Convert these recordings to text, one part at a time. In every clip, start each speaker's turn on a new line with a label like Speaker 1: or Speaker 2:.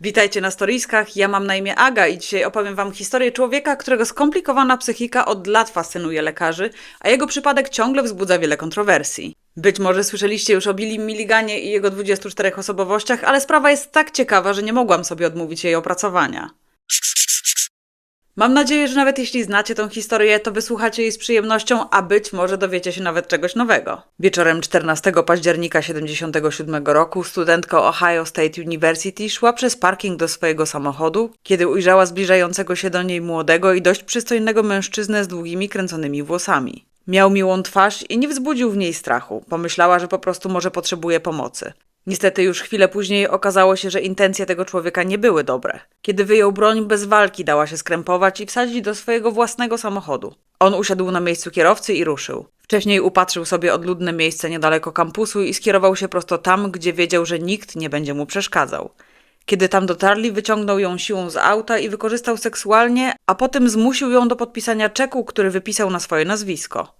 Speaker 1: Witajcie na storiskach, ja mam na imię Aga i dzisiaj opowiem wam historię człowieka, którego skomplikowana psychika od lat fascynuje lekarzy, a jego przypadek ciągle wzbudza wiele kontrowersji. Być może słyszeliście już o Billy Milliganie i jego 24 osobowościach, ale sprawa jest tak ciekawa, że nie mogłam sobie odmówić jej opracowania. Mam nadzieję, że nawet jeśli znacie tę historię, to wysłuchacie jej z przyjemnością, a być może dowiecie się nawet czegoś nowego. Wieczorem 14 października 1977 roku studentka Ohio State University szła przez parking do swojego samochodu, kiedy ujrzała zbliżającego się do niej młodego i dość przystojnego mężczyznę z długimi kręconymi włosami. Miał miłą twarz i nie wzbudził w niej strachu. Pomyślała, że po prostu może potrzebuje pomocy. Niestety już chwilę później okazało się, że intencje tego człowieka nie były dobre. Kiedy wyjął broń, bez walki dała się skrępować i wsadzić do swojego własnego samochodu. On usiadł na miejscu kierowcy i ruszył. Wcześniej upatrzył sobie odludne miejsce niedaleko kampusu i skierował się prosto tam, gdzie wiedział, że nikt nie będzie mu przeszkadzał. Kiedy tam dotarli, wyciągnął ją siłą z auta i wykorzystał seksualnie, a potem zmusił ją do podpisania czeku, który wypisał na swoje nazwisko.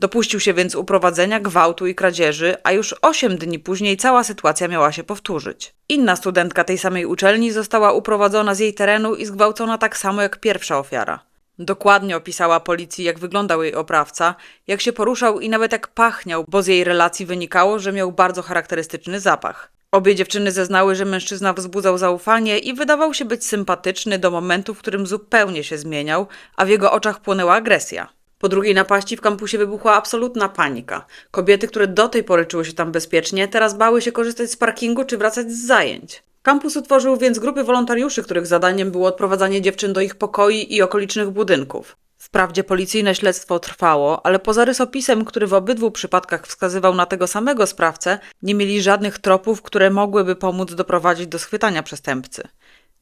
Speaker 1: Dopuścił się więc uprowadzenia, gwałtu i kradzieży, a już osiem dni później cała sytuacja miała się powtórzyć. Inna studentka tej samej uczelni została uprowadzona z jej terenu i zgwałcona tak samo jak pierwsza ofiara. Dokładnie opisała policji, jak wyglądał jej oprawca, jak się poruszał i nawet jak pachniał, bo z jej relacji wynikało, że miał bardzo charakterystyczny zapach. Obie dziewczyny zeznały, że mężczyzna wzbudzał zaufanie i wydawał się być sympatyczny do momentu, w którym zupełnie się zmieniał, a w jego oczach płynęła agresja. Po drugiej napaści w kampusie wybuchła absolutna panika. Kobiety, które do tej pory czuły się tam bezpiecznie, teraz bały się korzystać z parkingu czy wracać z zajęć. Kampus utworzył więc grupy wolontariuszy, których zadaniem było odprowadzanie dziewczyn do ich pokoi i okolicznych budynków. Wprawdzie policyjne śledztwo trwało, ale poza rysopisem, który w obydwu przypadkach wskazywał na tego samego sprawcę, nie mieli żadnych tropów, które mogłyby pomóc doprowadzić do schwytania przestępcy.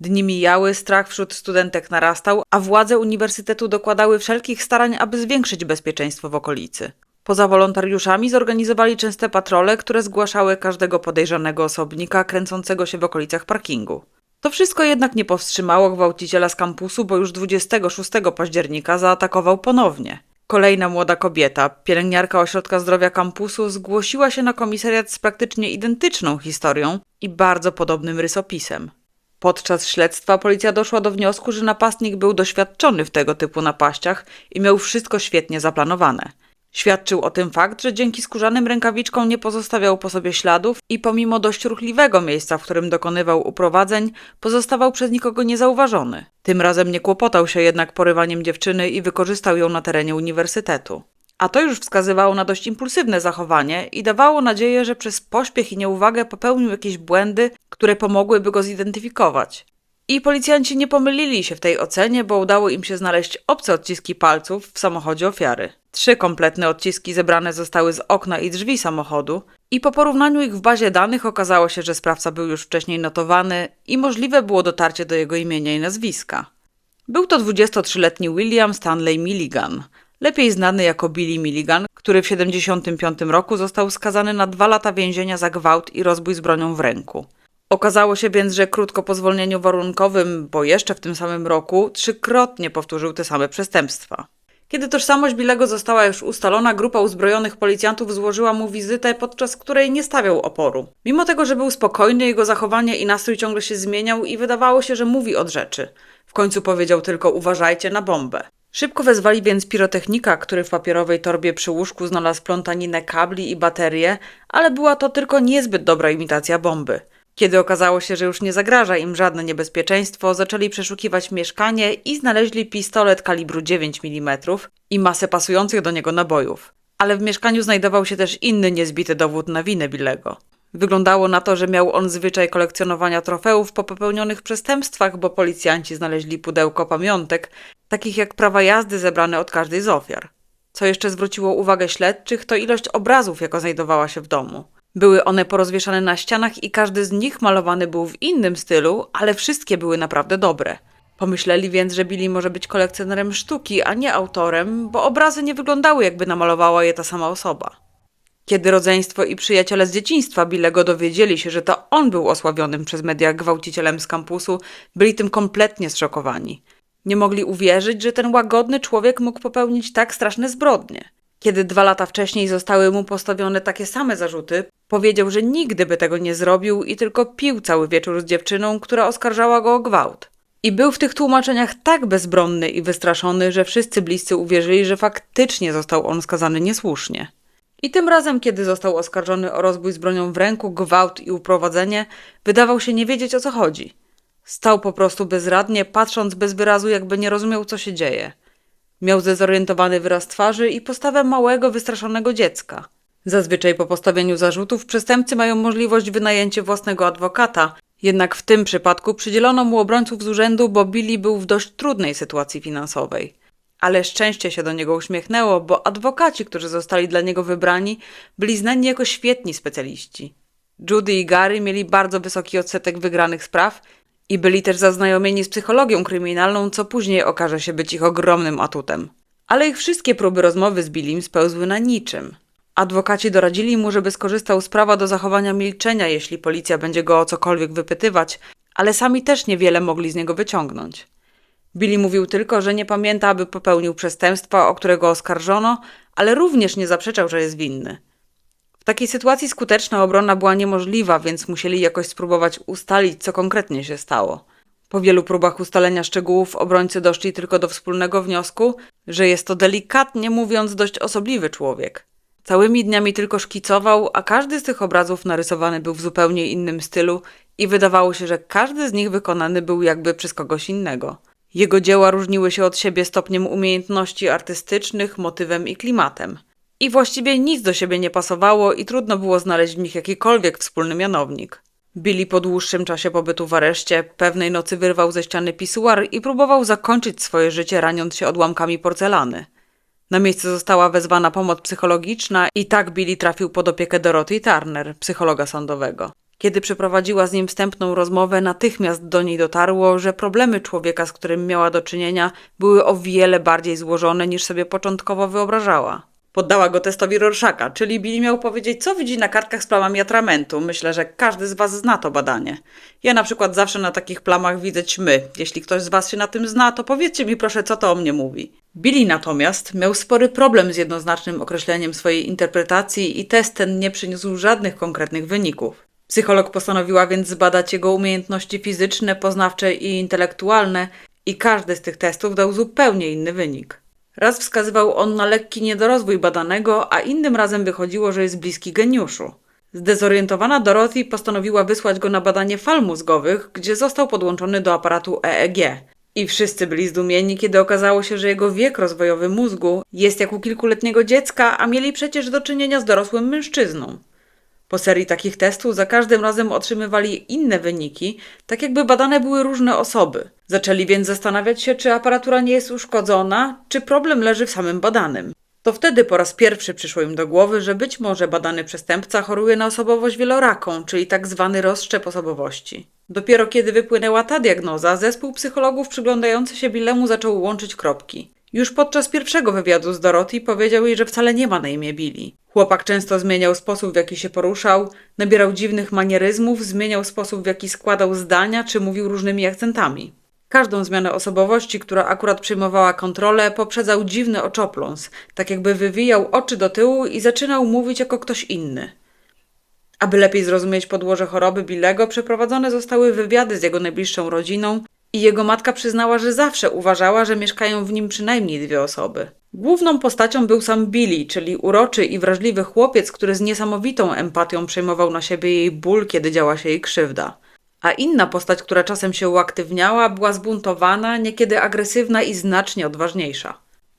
Speaker 1: Dni mijały, strach wśród studentek narastał, a władze uniwersytetu dokładały wszelkich starań, aby zwiększyć bezpieczeństwo w okolicy. Poza wolontariuszami zorganizowali częste patrole, które zgłaszały każdego podejrzanego osobnika kręcącego się w okolicach parkingu. To wszystko jednak nie powstrzymało gwałciciela z kampusu, bo już 26 października zaatakował ponownie. Kolejna młoda kobieta, pielęgniarka ośrodka zdrowia kampusu, zgłosiła się na komisariat z praktycznie identyczną historią i bardzo podobnym rysopisem. Podczas śledztwa policja doszła do wniosku, że napastnik był doświadczony w tego typu napaściach i miał wszystko świetnie zaplanowane. Świadczył o tym fakt, że dzięki skórzanym rękawiczkom nie pozostawiał po sobie śladów i pomimo dość ruchliwego miejsca, w którym dokonywał uprowadzeń, pozostawał przez nikogo niezauważony. Tym razem nie kłopotał się jednak porywaniem dziewczyny i wykorzystał ją na terenie uniwersytetu. A to już wskazywało na dość impulsywne zachowanie i dawało nadzieję, że przez pośpiech i nieuwagę popełnił jakieś błędy, które pomogłyby go zidentyfikować. I policjanci nie pomylili się w tej ocenie, bo udało im się znaleźć obce odciski palców w samochodzie ofiary. Trzy kompletne odciski zebrane zostały z okna i drzwi samochodu, i po porównaniu ich w bazie danych okazało się, że sprawca był już wcześniej notowany i możliwe było dotarcie do jego imienia i nazwiska. Był to 23-letni William Stanley Milligan, lepiej znany jako Billy Milligan, który w 1975 roku został skazany na dwa lata więzienia za gwałt i rozbój z bronią w ręku. Okazało się więc, że krótko po zwolnieniu warunkowym, bo jeszcze w tym samym roku, trzykrotnie powtórzył te same przestępstwa. Kiedy tożsamość Bilego została już ustalona, grupa uzbrojonych policjantów złożyła mu wizytę, podczas której nie stawiał oporu. Mimo tego, że był spokojny, jego zachowanie i nastrój ciągle się zmieniał i wydawało się, że mówi od rzeczy. W końcu powiedział tylko uważajcie na bombę. Szybko wezwali więc pirotechnika, który w papierowej torbie przy łóżku znalazł plątaninę kabli i baterie, ale była to tylko niezbyt dobra imitacja bomby. Kiedy okazało się, że już nie zagraża im żadne niebezpieczeństwo, zaczęli przeszukiwać mieszkanie i znaleźli pistolet kalibru 9 mm i masę pasujących do niego nabojów. Ale w mieszkaniu znajdował się też inny niezbity dowód na winę Billego. Wyglądało na to, że miał on zwyczaj kolekcjonowania trofeów po popełnionych przestępstwach, bo policjanci znaleźli pudełko pamiątek, takich jak prawa jazdy zebrane od każdej z ofiar. Co jeszcze zwróciło uwagę śledczych, to ilość obrazów, jaka znajdowała się w domu. Były one porozwieszane na ścianach i każdy z nich malowany był w innym stylu, ale wszystkie były naprawdę dobre. Pomyśleli więc, że Billy może być kolekcjonerem sztuki, a nie autorem, bo obrazy nie wyglądały jakby namalowała je ta sama osoba. Kiedy rodzeństwo i przyjaciele z dzieciństwa Billego dowiedzieli się, że to on był osławionym przez media gwałcicielem z kampusu, byli tym kompletnie zszokowani. Nie mogli uwierzyć, że ten łagodny człowiek mógł popełnić tak straszne zbrodnie. Kiedy dwa lata wcześniej zostały mu postawione takie same zarzuty, powiedział, że nigdy by tego nie zrobił i tylko pił cały wieczór z dziewczyną, która oskarżała go o gwałt. I był w tych tłumaczeniach tak bezbronny i wystraszony, że wszyscy bliscy uwierzyli, że faktycznie został on skazany niesłusznie. I tym razem, kiedy został oskarżony o rozbój z bronią w ręku, gwałt i uprowadzenie, wydawał się nie wiedzieć o co chodzi. Stał po prostu bezradnie, patrząc bez wyrazu, jakby nie rozumiał, co się dzieje. Miał zdezorientowany wyraz twarzy i postawę małego, wystraszonego dziecka. Zazwyczaj po postawieniu zarzutów przestępcy mają możliwość wynajęcia własnego adwokata, jednak w tym przypadku przydzielono mu obrońców z urzędu, bo Billy był w dość trudnej sytuacji finansowej. Ale szczęście się do niego uśmiechnęło, bo adwokaci, którzy zostali dla niego wybrani, byli znani jako świetni specjaliści. Judy i Gary mieli bardzo wysoki odsetek wygranych spraw i byli też zaznajomieni z psychologią kryminalną, co później okaże się być ich ogromnym atutem. Ale ich wszystkie próby rozmowy z Billim spełzły na niczym. Adwokaci doradzili mu, żeby skorzystał z prawa do zachowania milczenia, jeśli policja będzie go o cokolwiek wypytywać, ale sami też niewiele mogli z niego wyciągnąć. Billy mówił tylko, że nie pamięta, aby popełnił przestępstwa, o którego oskarżono, ale również nie zaprzeczał, że jest winny. Takiej sytuacji skuteczna obrona była niemożliwa, więc musieli jakoś spróbować ustalić, co konkretnie się stało. Po wielu próbach ustalenia szczegółów obrońcy doszli tylko do wspólnego wniosku, że jest to delikatnie mówiąc dość osobliwy człowiek. Całymi dniami tylko szkicował, a każdy z tych obrazów narysowany był w zupełnie innym stylu i wydawało się, że każdy z nich wykonany był jakby przez kogoś innego. Jego dzieła różniły się od siebie stopniem umiejętności artystycznych, motywem i klimatem. I właściwie nic do siebie nie pasowało i trudno było znaleźć w nich jakikolwiek wspólny mianownik. Billy po dłuższym czasie pobytu w areszcie pewnej nocy wyrwał ze ściany pisuar i próbował zakończyć swoje życie raniąc się odłamkami porcelany. Na miejsce została wezwana pomoc psychologiczna i tak Billy trafił pod opiekę Dorothy Turner, psychologa sądowego. Kiedy przeprowadziła z nim wstępną rozmowę, natychmiast do niej dotarło, że problemy człowieka, z którym miała do czynienia, były o wiele bardziej złożone niż sobie początkowo wyobrażała. Poddała go testowi Rorschacha, czyli Billy miał powiedzieć, co widzi na kartkach z plamami atramentu. Myślę, że każdy z was zna to badanie. Ja na przykład zawsze na takich plamach widzę ćmy. Jeśli ktoś z was się na tym zna, to powiedzcie mi proszę, co to o mnie mówi. Billy natomiast miał spory problem z jednoznacznym określeniem swojej interpretacji i test ten nie przyniósł żadnych konkretnych wyników. Psycholog postanowiła więc zbadać jego umiejętności fizyczne, poznawcze i intelektualne i każdy z tych testów dał zupełnie inny wynik. Raz wskazywał on na lekki niedorozwój badanego, a innym razem wychodziło, że jest bliski geniuszu. Zdezorientowana Dorothy postanowiła wysłać go na badanie fal mózgowych, gdzie został podłączony do aparatu EEG. I wszyscy byli zdumieni, kiedy okazało się, że jego wiek rozwojowy mózgu jest jak u kilkuletniego dziecka, a mieli przecież do czynienia z dorosłym mężczyzną. Po serii takich testów za każdym razem otrzymywali inne wyniki, tak jakby badane były różne osoby. Zaczęli więc zastanawiać się, czy aparatura nie jest uszkodzona, czy problem leży w samym badanym. To wtedy po raz pierwszy przyszło im do głowy, że być może badany przestępca choruje na osobowość wieloraką, czyli tak zwany rozszczep osobowości. Dopiero kiedy wypłynęła ta diagnoza, zespół psychologów przyglądający się Billemu zaczął łączyć kropki. Już podczas pierwszego wywiadu z Dorothy powiedział jej, że wcale nie ma na imię Billy. Chłopak często zmieniał sposób, w jaki się poruszał, nabierał dziwnych manieryzmów, zmieniał sposób, w jaki składał zdania czy mówił różnymi akcentami. Każdą zmianę osobowości, która akurat przejmowała kontrolę, poprzedzał dziwny oczopląs, tak jakby wywijał oczy do tyłu i zaczynał mówić jako ktoś inny. Aby lepiej zrozumieć podłoże choroby Billego, przeprowadzone zostały wywiady z jego najbliższą rodziną i jego matka przyznała, że zawsze uważała, że mieszkają w nim przynajmniej dwie osoby. Główną postacią był sam Billy, czyli uroczy i wrażliwy chłopiec, który z niesamowitą empatią przejmował na siebie jej ból, kiedy działa się jej krzywda. A inna postać, która czasem się uaktywniała, była zbuntowana, niekiedy agresywna i znacznie odważniejsza.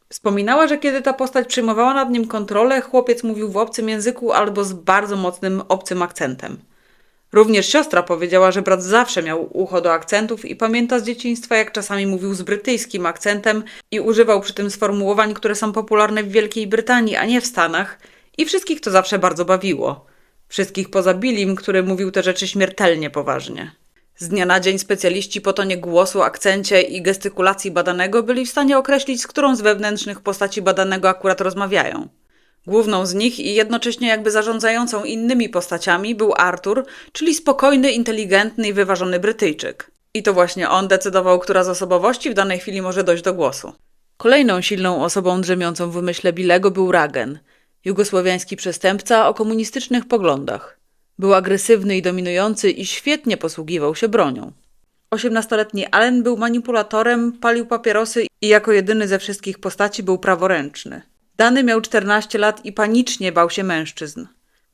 Speaker 1: Wspominała, że kiedy ta postać przyjmowała nad nim kontrolę, chłopiec mówił w obcym języku albo z bardzo mocnym obcym akcentem. Również siostra powiedziała, że brat zawsze miał ucho do akcentów i pamięta z dzieciństwa, jak czasami mówił z brytyjskim akcentem i używał przy tym sformułowań, które są popularne w Wielkiej Brytanii, a nie w Stanach, i wszystkich to zawsze bardzo bawiło. Wszystkich poza Billim, który mówił te rzeczy śmiertelnie poważnie. Z dnia na dzień specjaliści po tonie głosu, akcencie i gestykulacji badanego byli w stanie określić, z którą z wewnętrznych postaci badanego akurat rozmawiają. Główną z nich i jednocześnie jakby zarządzającą innymi postaciami był Arthur, czyli spokojny, inteligentny i wyważony Brytyjczyk. I to właśnie on decydował, która z osobowości w danej chwili może dojść do głosu. Kolejną silną osobą drzemiącą w wymyśle Billego był Ragen, jugosłowiański przestępca o komunistycznych poglądach. Był agresywny i dominujący i świetnie posługiwał się bronią. Osiemnastoletni Allen był manipulatorem, palił papierosy i jako jedyny ze wszystkich postaci był praworęczny. Dany miał 14 lat i panicznie bał się mężczyzn.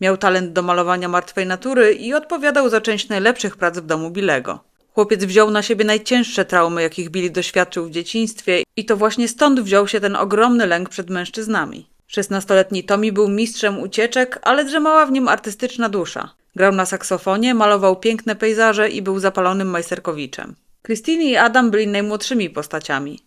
Speaker 1: Miał talent do malowania martwej natury i odpowiadał za część najlepszych prac w domu Billego. Chłopiec wziął na siebie najcięższe traumy, jakich Billy doświadczył w dzieciństwie i to właśnie stąd wziął się ten ogromny lęk przed mężczyznami. Szesnastoletni Tommy był mistrzem ucieczek, ale drzemała w nim artystyczna dusza. Grał na saksofonie, malował piękne pejzaże i był zapalonym majsterkowiczem. Christine i Adam byli najmłodszymi postaciami.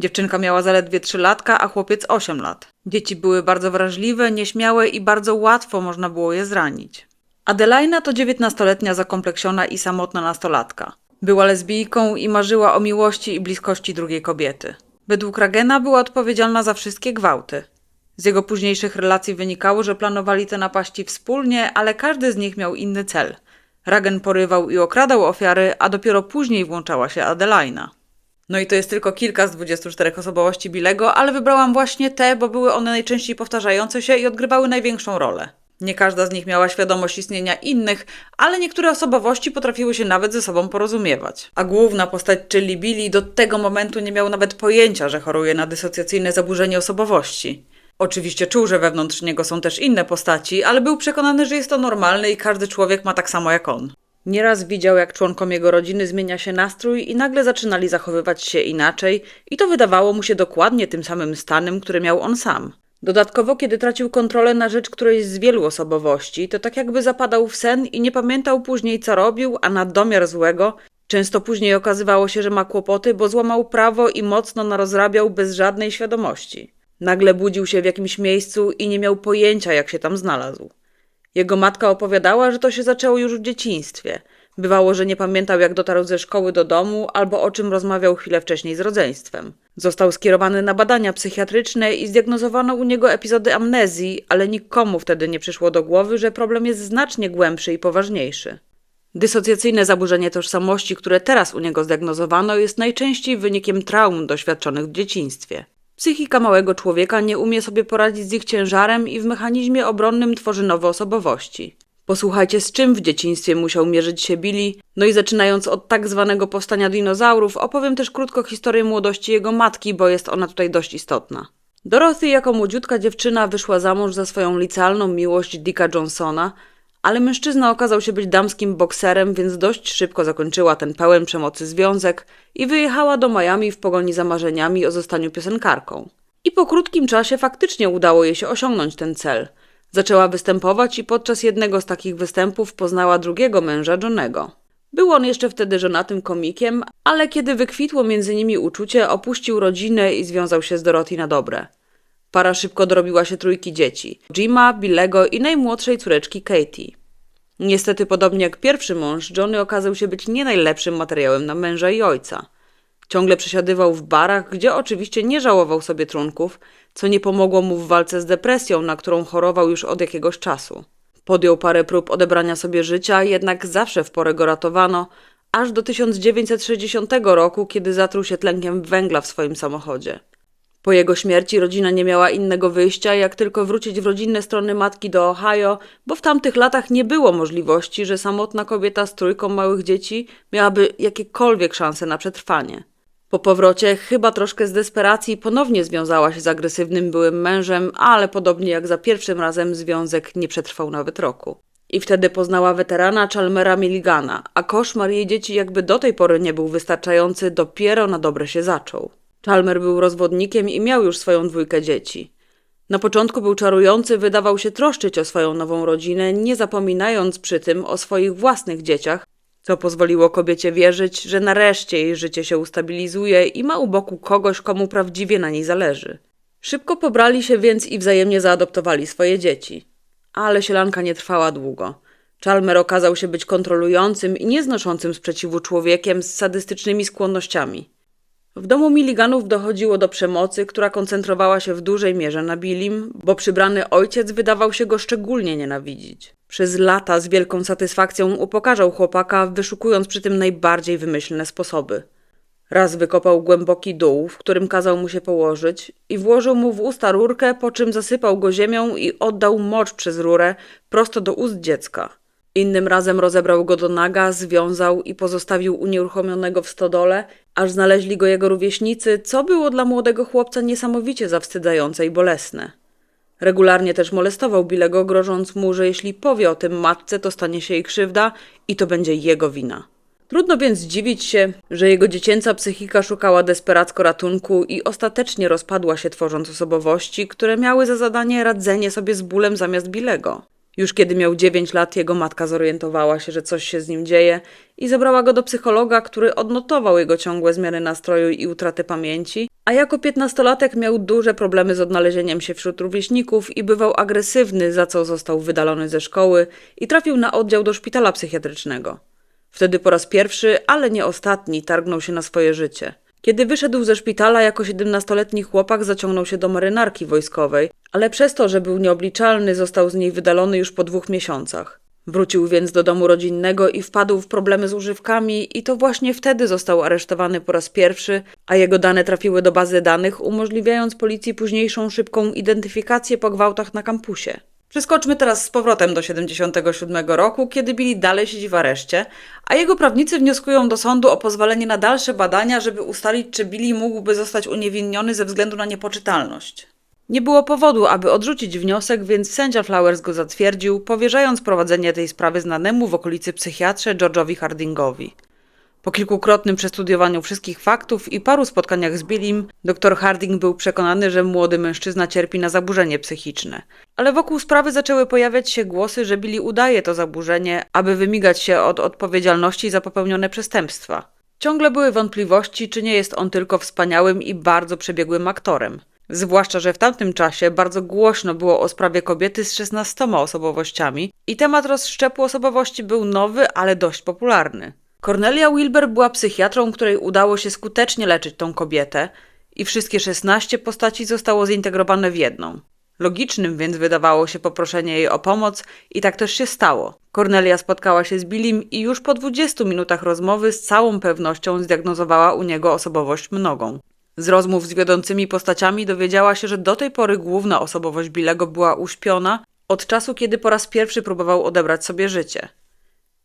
Speaker 1: Dziewczynka miała zaledwie 3 latka, a chłopiec 8 lat. Dzieci były bardzo wrażliwe, nieśmiałe i bardzo łatwo można było je zranić. Adelaina to 19-letnia zakompleksiona i samotna nastolatka. Była lesbijką i marzyła o miłości i bliskości drugiej kobiety. Według Ragena była odpowiedzialna za wszystkie gwałty. Z jego późniejszych relacji wynikało, że planowali te napaści wspólnie, ale każdy z nich miał inny cel. Ragen porywał i okradał ofiary, a dopiero później włączała się Adelaina. No i to jest tylko kilka z 24 osobowości Billego, ale wybrałam właśnie te, bo były one najczęściej powtarzające się i odgrywały największą rolę. Nie każda z nich miała świadomość istnienia innych, ale niektóre osobowości potrafiły się nawet ze sobą porozumiewać. A główna postać, czyli Billy, do tego momentu nie miał nawet pojęcia, że choruje na dysocjacyjne zaburzenie osobowości. Oczywiście czuł, że wewnątrz niego są też inne postaci, ale był przekonany, że jest to normalne i każdy człowiek ma tak samo jak on. Nieraz widział, jak członkom jego rodziny zmienia się nastrój i nagle zaczynali zachowywać się inaczej, i to wydawało mu się dokładnie tym samym stanem, który miał on sam. Dodatkowo, kiedy tracił kontrolę na rzecz którejś z wielu osobowości, to tak jakby zapadał w sen i nie pamiętał później, co robił, a na domiar złego często później okazywało się, że ma kłopoty, bo złamał prawo i mocno narozrabiał bez żadnej świadomości. Nagle budził się w jakimś miejscu i nie miał pojęcia, jak się tam znalazł. Jego matka opowiadała, że to się zaczęło już w dzieciństwie. Bywało, że nie pamiętał, jak dotarł ze szkoły do domu albo o czym rozmawiał chwilę wcześniej z rodzeństwem. Został skierowany na badania psychiatryczne i zdiagnozowano u niego epizody amnezji, ale nikomu wtedy nie przyszło do głowy, że problem jest znacznie głębszy i poważniejszy. Dysocjacyjne zaburzenie tożsamości, które teraz u niego zdiagnozowano, jest najczęściej wynikiem traum doświadczonych w dzieciństwie. Psychika małego człowieka nie umie sobie poradzić z ich ciężarem i w mechanizmie obronnym tworzy nowe osobowości. Posłuchajcie, z czym w dzieciństwie musiał mierzyć się Billy. No i zaczynając od tak zwanego powstania dinozaurów, opowiem też krótko historię młodości jego matki, bo jest ona tutaj dość istotna. Dorothy jako młodziutka dziewczyna wyszła za mąż za swoją licealną miłość Dicka Johnsona, ale mężczyzna okazał się być damskim bokserem, więc dość szybko zakończyła ten pełen przemocy związek i wyjechała do Miami w pogoni za marzeniami o zostaniu piosenkarką. I po krótkim czasie faktycznie udało jej się osiągnąć ten cel. Zaczęła występować i podczas jednego z takich występów poznała drugiego męża Johnego. Był on jeszcze wtedy żonatym komikiem, ale kiedy wykwitło między nimi uczucie, opuścił rodzinę i związał się z Dorothy na dobre. Para szybko dorobiła się trójki dzieci: Jima, Billego i najmłodszej córeczki Katie. Niestety, podobnie jak pierwszy mąż, Johnny okazał się być nie najlepszym materiałem na męża i ojca. Ciągle przesiadywał w barach, gdzie oczywiście nie żałował sobie trunków, co nie pomogło mu w walce z depresją, na którą chorował już od jakiegoś czasu. Podjął parę prób odebrania sobie życia, jednak zawsze w porę go ratowano, aż do 1960 roku, kiedy zatruł się tlenkiem węgla w swoim samochodzie. Po jego śmierci rodzina nie miała innego wyjścia, jak tylko wrócić w rodzinne strony matki do Ohio, bo w tamtych latach nie było możliwości, że samotna kobieta z trójką małych dzieci miałaby jakiekolwiek szanse na przetrwanie. Po powrocie, chyba troszkę z desperacji, ponownie związała się z agresywnym byłym mężem, ale podobnie jak za pierwszym razem związek nie przetrwał nawet roku. I wtedy poznała weterana Chalmera Milligana, a koszmar jej dzieci jakby do tej pory nie był wystarczający, dopiero na dobre się zaczął. Chalmer był rozwodnikiem i miał już swoją dwójkę dzieci. Na początku był czarujący, wydawał się troszczyć o swoją nową rodzinę, nie zapominając przy tym o swoich własnych dzieciach, co pozwoliło kobiecie wierzyć, że nareszcie jej życie się ustabilizuje i ma u boku kogoś, komu prawdziwie na niej zależy. Szybko pobrali się więc i wzajemnie zaadoptowali swoje dzieci. Ale sielanka nie trwała długo. Chalmer okazał się być kontrolującym i nieznoszącym sprzeciwu człowiekiem z sadystycznymi skłonnościami. W domu Milliganów dochodziło do przemocy, która koncentrowała się w dużej mierze na Billim, bo przybrany ojciec wydawał się go szczególnie nienawidzić. Przez lata z wielką satysfakcją upokarzał chłopaka, wyszukując przy tym najbardziej wymyślne sposoby. Raz wykopał głęboki dół, w którym kazał mu się położyć i włożył mu w usta rurkę, po czym zasypał go ziemią i oddał mocz przez rurę prosto do ust dziecka. Innym razem rozebrał go do naga, związał i pozostawił unieruchomionego w stodole, aż znaleźli go jego rówieśnicy, co było dla młodego chłopca niesamowicie zawstydzające i bolesne. Regularnie też molestował Bilego, grożąc mu, że jeśli powie o tym matce, to stanie się jej krzywda i to będzie jego wina. Trudno więc dziwić się, że jego dziecięca psychika szukała desperacko ratunku i ostatecznie rozpadła się tworząc osobowości, które miały za zadanie radzenie sobie z bólem zamiast Bilego. Już kiedy miał 9 lat, jego matka zorientowała się, że coś się z nim dzieje i zabrała go do psychologa, który odnotował jego ciągłe zmiany nastroju i utratę pamięci, a jako piętnastolatek miał duże problemy z odnalezieniem się wśród rówieśników i bywał agresywny, za co został wydalony ze szkoły i trafił na oddział do szpitala psychiatrycznego. Wtedy po raz pierwszy, ale nie ostatni, targnął się na swoje życie. Kiedy wyszedł ze szpitala jako siedemnastoletni chłopak, zaciągnął się do marynarki wojskowej, ale przez to, że był nieobliczalny, został z niej wydalony już po dwóch miesiącach. Wrócił więc do domu rodzinnego i wpadł w problemy z używkami, i to właśnie wtedy został aresztowany po raz pierwszy, a jego dane trafiły do bazy danych, umożliwiając policji późniejszą szybką identyfikację po gwałtach na kampusie. Przeskoczmy teraz z powrotem do 77 roku, kiedy Billy dalej siedzi w areszcie, a jego prawnicy wnioskują do sądu o pozwolenie na dalsze badania, żeby ustalić, czy Billy mógłby zostać uniewinniony ze względu na niepoczytalność. Nie było powodu, aby odrzucić wniosek, więc sędzia Flowers go zatwierdził, powierzając prowadzenie tej sprawy znanemu w okolicy psychiatrze George'owi Hardingowi. Po kilkukrotnym przestudiowaniu wszystkich faktów i paru spotkaniach z Billim, dr Harding był przekonany, że młody mężczyzna cierpi na zaburzenie psychiczne. Ale wokół sprawy zaczęły pojawiać się głosy, że Billy udaje to zaburzenie, aby wymigać się od odpowiedzialności za popełnione przestępstwa. Ciągle były wątpliwości, czy nie jest on tylko wspaniałym i bardzo przebiegłym aktorem. Zwłaszcza, że w tamtym czasie bardzo głośno było o sprawie kobiety z 16 osobowościami i temat rozszczepu osobowości był nowy, ale dość popularny. Cornelia Wilber była psychiatrą, której udało się skutecznie leczyć tą kobietę i wszystkie 16 postaci zostało zintegrowane w jedną. Logicznym więc wydawało się poproszenie jej o pomoc i tak też się stało. Cornelia spotkała się z Billim i już po 20 minutach rozmowy z całą pewnością zdiagnozowała u niego osobowość mnogą. Z rozmów z wiodącymi postaciami dowiedziała się, że do tej pory główna osobowość Billego była uśpiona od czasu, kiedy po raz pierwszy próbował odebrać sobie życie.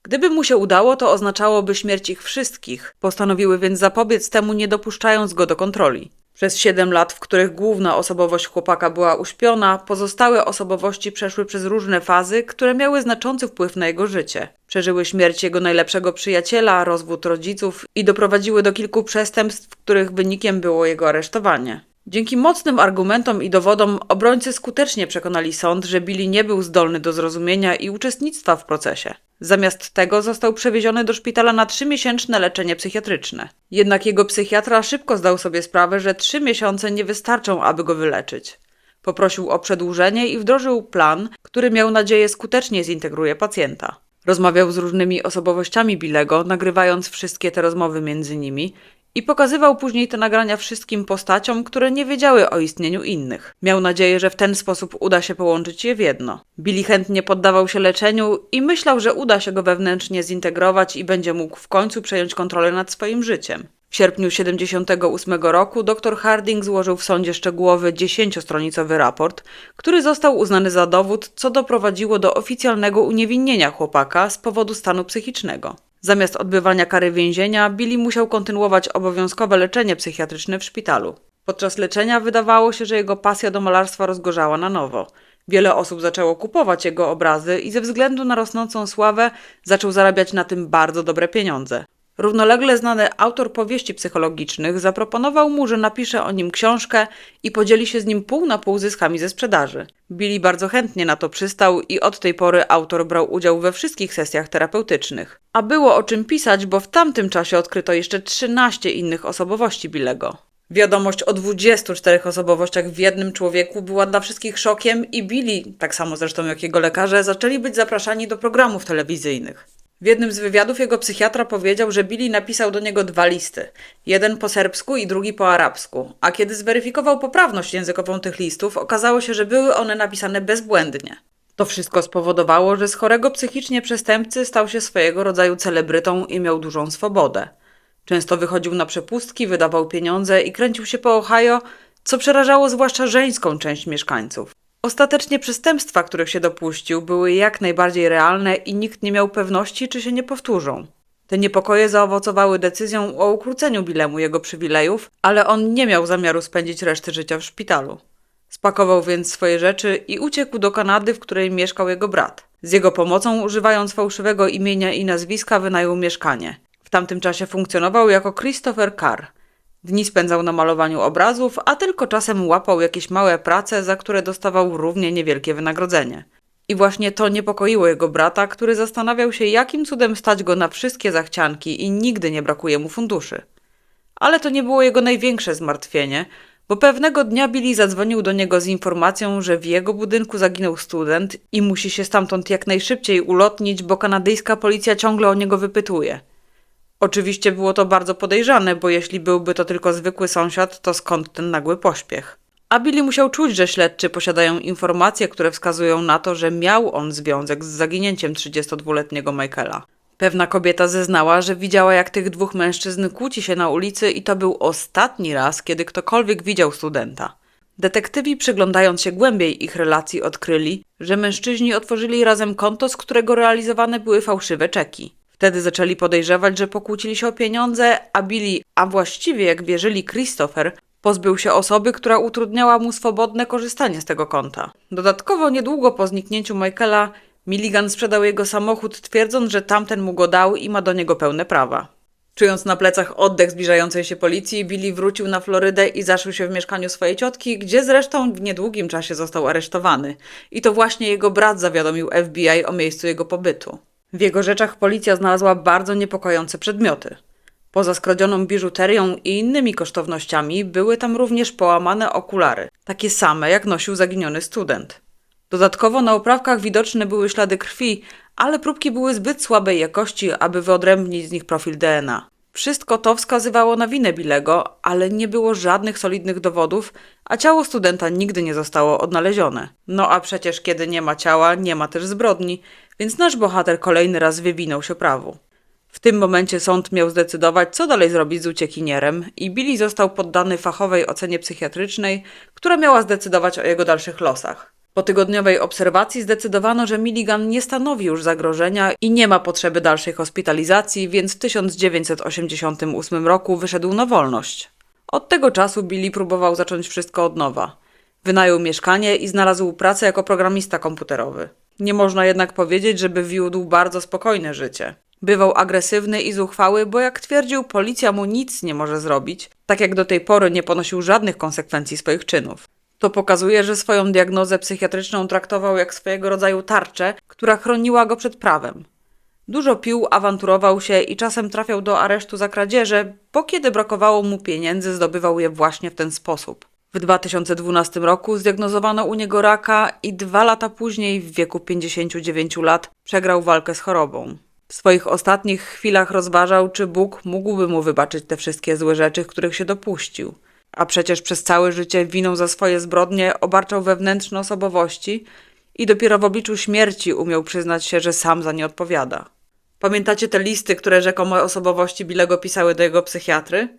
Speaker 1: Gdyby mu się udało, to oznaczałoby śmierć ich wszystkich. Postanowiły więc zapobiec temu, nie dopuszczając go do kontroli. Przez 7 lat, w których główna osobowość chłopaka była uśpiona, pozostałe osobowości przeszły przez różne fazy, które miały znaczący wpływ na jego życie. Przeżyły śmierć jego najlepszego przyjaciela, rozwód rodziców i doprowadziły do kilku przestępstw, których wynikiem było jego aresztowanie. Dzięki mocnym argumentom i dowodom obrońcy skutecznie przekonali sąd, że Billy nie był zdolny do zrozumienia i uczestnictwa w procesie. Zamiast tego został przewieziony do szpitala na trzymiesięczne leczenie psychiatryczne. Jednak jego psychiatra szybko zdał sobie sprawę, że trzy miesiące nie wystarczą, aby go wyleczyć. Poprosił o przedłużenie i wdrożył plan, który miał nadzieję skutecznie zintegruje pacjenta. Rozmawiał z różnymi osobowościami Billego, nagrywając wszystkie te rozmowy między nimi i pokazywał później te nagrania wszystkim postaciom, które nie wiedziały o istnieniu innych. Miał nadzieję, że w ten sposób uda się połączyć je w jedno. Billy chętnie poddawał się leczeniu i myślał, że uda się go wewnętrznie zintegrować i będzie mógł w końcu przejąć kontrolę nad swoim życiem. W sierpniu 78 roku dr Harding złożył w sądzie szczegółowy dziesięciostronicowy raport, który został uznany za dowód, co doprowadziło do oficjalnego uniewinnienia chłopaka z powodu stanu psychicznego. Zamiast odbywania kary więzienia, Billy musiał kontynuować obowiązkowe leczenie psychiatryczne w szpitalu. Podczas leczenia wydawało się, że jego pasja do malarstwa rozgorzała na nowo. Wiele osób zaczęło kupować jego obrazy i ze względu na rosnącą sławę zaczął zarabiać na tym bardzo dobre pieniądze. Równolegle znany autor powieści psychologicznych zaproponował mu, że napisze o nim książkę i podzieli się z nim pół na pół zyskami ze sprzedaży. Billy bardzo chętnie na to przystał i od tej pory autor brał udział we wszystkich sesjach terapeutycznych. A było o czym pisać, bo w tamtym czasie odkryto jeszcze 13 innych osobowości Billego. Wiadomość o 24 osobowościach w jednym człowieku była dla wszystkich szokiem i Billy, tak samo zresztą jak jego lekarze, zaczęli być zapraszani do programów telewizyjnych. W jednym z wywiadów jego psychiatra powiedział, że Billy napisał do niego dwa listy. Jeden po serbsku i drugi po arabsku. A kiedy zweryfikował poprawność językową tych listów, okazało się, że były one napisane bezbłędnie. To wszystko spowodowało, że z chorego psychicznie przestępcy stał się swojego rodzaju celebrytą i miał dużą swobodę. Często wychodził na przepustki, wydawał pieniądze i kręcił się po Ohio, co przerażało zwłaszcza żeńską część mieszkańców. Ostatecznie przestępstwa, których się dopuścił, były jak najbardziej realne i nikt nie miał pewności, czy się nie powtórzą. Te niepokoje zaowocowały decyzją o ukróceniu Bilemu jego przywilejów, ale on nie miał zamiaru spędzić reszty życia w szpitalu. Spakował więc swoje rzeczy i uciekł do Kanady, w której mieszkał jego brat. Z jego pomocą, używając fałszywego imienia i nazwiska, wynajął mieszkanie. W tamtym czasie funkcjonował jako Christopher Carr. Dni spędzał na malowaniu obrazów, a tylko czasem łapał jakieś małe prace, za które dostawał równie niewielkie wynagrodzenie. I właśnie to niepokoiło jego brata, który zastanawiał się, jakim cudem stać go na wszystkie zachcianki i nigdy nie brakuje mu funduszy. Ale to nie było jego największe zmartwienie, bo pewnego dnia Billy zadzwonił do niego z informacją, że w jego budynku zaginął student i musi się stamtąd jak najszybciej ulotnić, bo kanadyjska policja ciągle o niego wypytuje. Oczywiście było to bardzo podejrzane, bo jeśli byłby to tylko zwykły sąsiad, to skąd ten nagły pośpiech? A Billy musiał czuć, że śledczy posiadają informacje, które wskazują na to, że miał on związek z zaginięciem 32-letniego Michaela. Pewna kobieta zeznała, że widziała, jak tych dwóch mężczyzn kłóci się na ulicy i to był ostatni raz, kiedy ktokolwiek widział studenta. Detektywi, przyglądając się głębiej ich relacji, odkryli, że mężczyźni otworzyli razem konto, z którego realizowane były fałszywe czeki. Wtedy zaczęli podejrzewać, że pokłócili się o pieniądze, a Billy, a właściwie jak wierzyli Christopher, pozbył się osoby, która utrudniała mu swobodne korzystanie z tego konta. Dodatkowo niedługo po zniknięciu Michaela, Milligan sprzedał jego samochód, twierdząc, że tamten mu go dał i ma do niego pełne prawa. Czując na plecach oddech zbliżającej się policji, Billy wrócił na Florydę i zaszył się w mieszkaniu swojej ciotki, gdzie zresztą w niedługim czasie został aresztowany. I to właśnie jego brat zawiadomił FBI o miejscu jego pobytu. W jego rzeczach policja znalazła bardzo niepokojące przedmioty. Poza skradzioną biżuterią i innymi kosztownościami były tam również połamane okulary, takie same jak nosił zaginiony student. Dodatkowo na oprawkach widoczne były ślady krwi, ale próbki były zbyt słabej jakości, aby wyodrębnić z nich profil DNA. Wszystko to wskazywało na winę Bilego, ale nie było żadnych solidnych dowodów, a ciało studenta nigdy nie zostało odnalezione. No a przecież kiedy nie ma ciała, nie ma też zbrodni, więc nasz bohater kolejny raz wywinął się prawu. W tym momencie sąd miał zdecydować, co dalej zrobić z uciekinierem, i Billy został poddany fachowej ocenie psychiatrycznej, która miała zdecydować o jego dalszych losach. Po tygodniowej obserwacji zdecydowano, że Milligan nie stanowi już zagrożenia i nie ma potrzeby dalszej hospitalizacji, więc w 1988 roku wyszedł na wolność. Od tego czasu Billy próbował zacząć wszystko od nowa. Wynajął mieszkanie i znalazł pracę jako programista komputerowy. Nie można jednak powiedzieć, żeby wiódł bardzo spokojne życie. Bywał agresywny i zuchwały, bo jak twierdził, policja mu nic nie może zrobić, tak jak do tej pory nie ponosił żadnych konsekwencji swoich czynów. To pokazuje, że swoją diagnozę psychiatryczną traktował jak swojego rodzaju tarczę, która chroniła go przed prawem. Dużo pił, awanturował się i czasem trafiał do aresztu za kradzieże, bo kiedy brakowało mu pieniędzy, zdobywał je właśnie w ten sposób. W 2012 roku zdiagnozowano u niego raka i dwa lata później, w wieku 59 lat, przegrał walkę z chorobą. W swoich ostatnich chwilach rozważał, czy Bóg mógłby mu wybaczyć te wszystkie złe rzeczy, których się dopuścił. A przecież przez całe życie winą za swoje zbrodnie obarczał wewnętrzne osobowości i dopiero w obliczu śmierci umiał przyznać się, że sam za nie odpowiada. Pamiętacie te listy, które rzekomo osobowości Bilego pisały do jego psychiatry?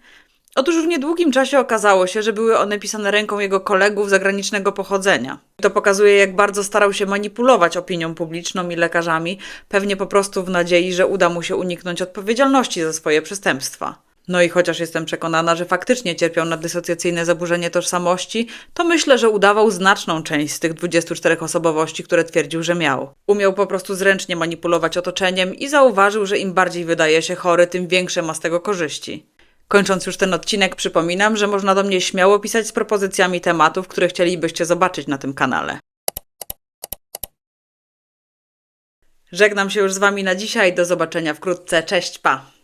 Speaker 1: Otóż w niedługim czasie okazało się, że były one pisane ręką jego kolegów zagranicznego pochodzenia. To pokazuje, jak bardzo starał się manipulować opinią publiczną i lekarzami, pewnie po prostu w nadziei, że uda mu się uniknąć odpowiedzialności za swoje przestępstwa. No i chociaż jestem przekonana, że faktycznie cierpiał na dysocjacyjne zaburzenie tożsamości, to myślę, że udawał znaczną część z tych 24 osobowości, które twierdził, że miał. Umiał po prostu zręcznie manipulować otoczeniem i zauważył, że im bardziej wydaje się chory, tym większe ma z tego korzyści. Kończąc już ten odcinek, przypominam, że można do mnie śmiało pisać z propozycjami tematów, które chcielibyście zobaczyć na tym kanale. Żegnam się już z Wami na dzisiaj. Do zobaczenia wkrótce. Cześć, pa!